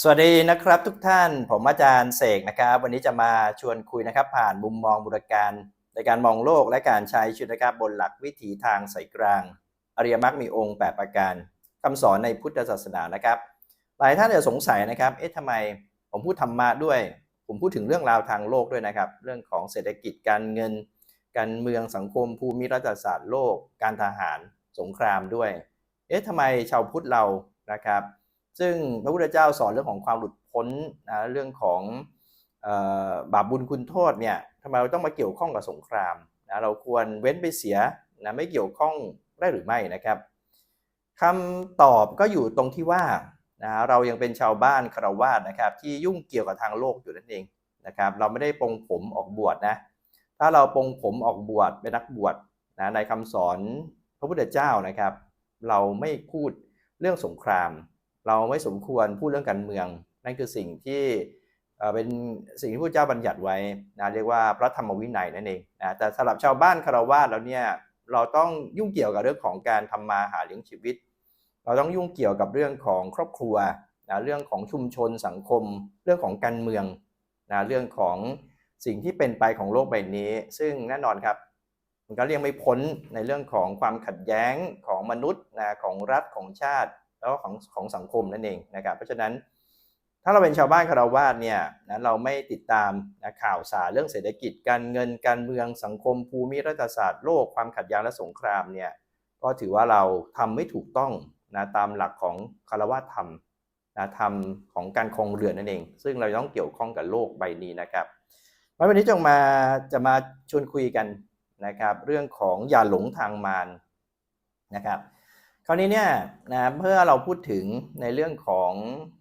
สวัสดีนะครับทุกท่านผมอาจารย์เสกนะครับ วันนี้จะมาชวนคุยนะครับ ผ่านมุมมองบุรการในการมองโลกและการใช้ชีวิตนะครับบนหลักวิถีทางสายกลาง อริยมรรคมีองค์ 8 ประการคำสอนในพุทธศาสนานะครับ หลายท่านจะสงสัยนะครับเอ๊ะทำไมผมพูดธรรมะด้วย ผมพูดถึงเรื่องราวทางโลกด้วยนะครับ เรื่องของเศรษฐกิจการเงิน การเมืองสังคมภูมิรัฐศาสตร์โลก การทหารสงครามด้วย เอ๊ะทำไมชาวพุทธเรานะครับ ซึ่งพระพุทธเจ้าสอนเรื่องของความหลุดพ้นนะเรื่องของออบาปบุญคุณโทษเนี่ยทำไมเราต้องมาเกี่ยวข้องกับสงครามนะเราควรเว้นไปเสียนะไม่เกี่ยวข้องได้หรือไม่นะครับคำตอบก็อยู่ตรงที่ว่านะเรายังเป็นชาวบ้านคารวาสนะครับที่ยุ่งเกี่ยวกับทางโลกอยู่นั่นเองนะครับเราไม่ได้ปรงผมออกบวชนะถ้าเราปรงผมออกบวชเป็นนักบวชนะในคำสอนพระพุทธเจ้านะครับ เราไม่พูดเรื่องสงคราม เราไม่สมควรพูดเรื่องการเมือง นั่นคือสิ่งที่เป็นสิ่งที่พระเจ้าบัญญัติไว้นะเรียกว่าพระธรรมวินัยนั่นเองนะแต่สำหรับชาวบ้านคารวาสแล้วเนี่ยเราต้องยุ่งเกี่ยวกับเรื่องของการทำมาหาเลี้ยงชีวิต เราต้องยุ่งเกี่ยวกับเรื่องของครอบครัวนะเรื่องของชุมชนสังคม เรื่องของการเมืองนะเรื่องของสิ่งที่เป็นไปของโลกใบนี้ ซึ่งแน่นอนครับ มันก็เลี่ยงไม่พ้นในเรื่องของความขัดแย้งของมนุษย์นะของรัฐของชาติ แล้วก็ของของสังคมนั่นเองนะครับ เพราะฉะนั้นถ้าเราเป็นชาวบ้านคารวาสเนี่ยนะเราไม่ติดตามนะข่าวสารเรื่องเศรษฐกิจการเงินการเมืองสังคม ภูมิรัฐศาสตร์โลกความขัดแย้งและสงครามเนี่ยก็ถือว่าเราทำไม่ถูกต้องนะตามหลักของคารวะธรรมนะธรรมของการครองเรือนนั่นเอง ซึ่งเราต้องเกี่ยวข้องกับโลกใบนี้นะครับวันนี้จงมาจะมาชวนคุยกันนะครับ เรื่องของอย่าหลงทางมารนะครับ คราวนี้เนี่ยนะเมื่อเราพูดถึงในเรื่องของ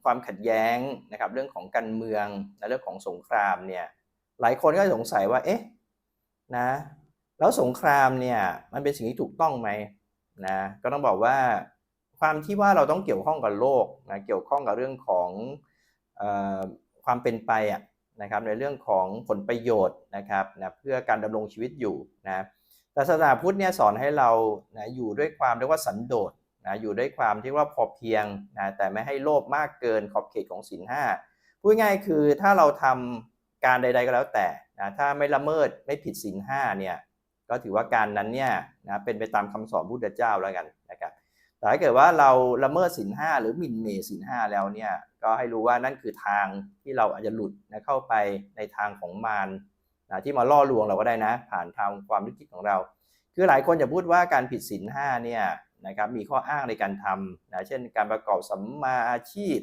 ความขัดแย้งนะครับเรื่องของการเมืองและเรื่องของสงครามเนี่ยหลายคนก็สงสัยว่าเอ๊ะนะแล้วสงครามเนี่ยมันเป็นสิ่งที่ถูกต้องไหมนะก็ต้องบอกว่าความที่ว่าเราต้องเกี่ยวข้องกับโลกนะเกี่ยวข้องกับเรื่องของออความเป็นไปอะนะครับในเรื่องของผลประโยชน์นะครับนะเพื่อการดำรงชีวิตอยู่นะ แต่ศาสนาพุทธเนี่ยสอนให้เรานะอยู่ด้วยความเรียกว่าสันโดษนะอยู่ด้วยความที่ว่าพอเพียงนะแต่ไม่ให้โลภมากเกินขอบเขตของศีลห้าพูดง่ายคือถ้าเราทำการใด ๆก็แล้วแต่นะถ้าไม่ละเมิดไม่ผิดศีลห้าเนี่ยก็ถือว่าการนั้นเนี่ยนะเป็นไปตามคำสอนพุทธเจ้าแล้วกันนะครับแต่ถ้าเกิดว่าเราละเมิดศีลห้าหรือหมิ่นเมศีลห้าแล้วเนี่ยก็ให้รู้ว่านั่นคือทางที่เราอาจจะหลุดนะเข้าไปในทางของมาร นะที่มาล่อลวงเราก็ได้นะ ผ่านทางความนึกคิดของเรา คือหลายคนจะพูดว่าการผิดศีลห้าเนี่ยนะครับมีข้ออ้างในการทำนะเช่น การประกอบสัมมาอาชีพ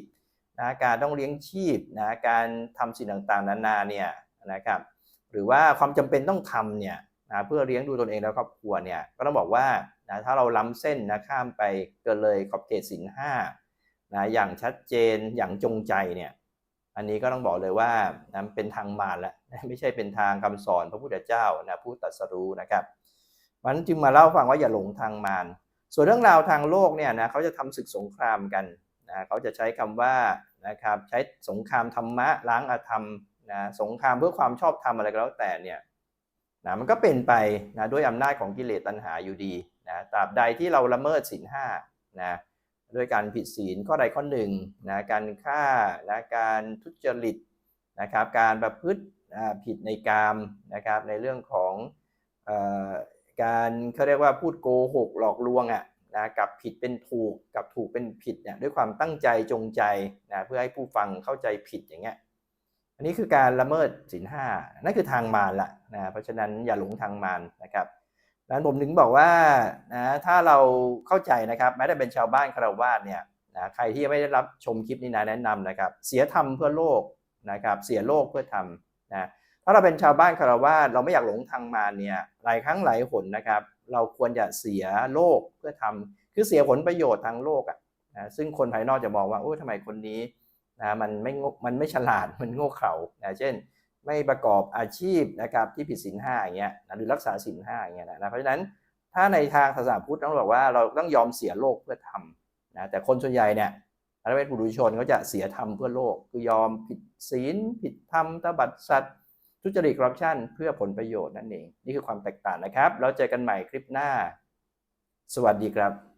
นะการต้องเลี้ยงชีพนะการทำสิ่งต่างๆ นานาเนี่ยนะครับหรือว่าความจำเป็นต้องทำเนี่ยนะเพื่อเลี้ยงดูตนเองและครอบครัวเนี่ยก็ต้องบอกว่านะถ้าเราล้ำเส้นนะข้ามไปเกินเลยขอบเขตศีลห้านะอย่างชัดเจนอย่างจงใจเนี่ย อันนี้ก็ต้องบอกเลยว่านะเป็นทางมารแล้วไม่ใช่เป็นทางคำสอนพระพุทธเจ้านะผู้ตรัสรู้นะครับมันจึงมาเล่าฟังว่าอย่าหลงทางมารส่วนเรื่องราวทางโลกเนี่ยนะเขาจะทำศึกสงครามกันนะเขาจะใช้คำว่านะครับใช้สงครามธรรมะล้างอาธรรมนะสงครามเพื่อความชอบธรรมอะไรก็แล้วแต่เนี่ยนะมันก็เป็นไปนะด้วยอำนาจของกิเลสตัณหาอยู่ดีนะตราบใดที่เราละเมิดศีลห้านะ ด้วยการผิดศีลข้อใดข้อหนึ่งนะการฆ่านะการทุจริตนะครับการประพฤติผิดในกามนะครับในเรื่องของอการเขาเรียกว่าพูดโกหกหลอกลวงอะนะกับผิดเป็นถูกกับถูกเป็นผิดเนี่ยด้วยความตั้งใจจงใจนะเพื่อให้ผู้ฟังเข้าใจผิดอย่างเงี้ยอันนี้คือการละเมิดศีลห้านั่นคือทางมารละนะเพราะฉะนั้นอย่าหลงทางมารนะครับ นั้นผมถึงบอกว่านะถ้าเราเข้าใจนะครับแม้แต่เป็นชาวบ้านคารวาสเนี่ยนะใครที่ยังไม่ได้รับชมคลิปนี้นะแนะนำนะครับ เสียธรรมเพื่อโลกนะครับ เสียโลกเพื่อธรรมนะถ้าเราเป็นชาวบ้านคารวาสเราไม่อยากหลงทางมารเนี่ยหลายครั้งหลายหนนะครับ เราควรจะเสียโลกเพื่อทำคือเสียผลประโยชน์ทางโลกอะนะซึ่งคนภายนอกจะมองว่าโอ้ทำไมคนนี้นะมันไม่งมันไม่ฉลาดมันโง่เขลานะเช่น ไม่ประกอบอาชีพนะครับที่ผิดศีลห้าอย่างเงี้ยนะหรือรักษาศีลห้าอย่างเงี้ยนะนะเพราะฉะนั้นถ้าในทางศาสนาพุทธต้องบอกว่าเราต้องยอมเสียโลกเพื่อทำนะแต่คนส่วนใหญ่เนี่ยถ้าเป็นปุถุชนเขาจะเสียธรรมเพื่อโลก คือยอมผิดศีล ผิดธรรมตบัดสัตว์ทุจริตคอร์รัปชันเพื่อผลประโยชน์นั่นเอง นี่คือความแตกต่างนะครับ แล้วเจอกันใหม่คลิปหน้า สวัสดีครับ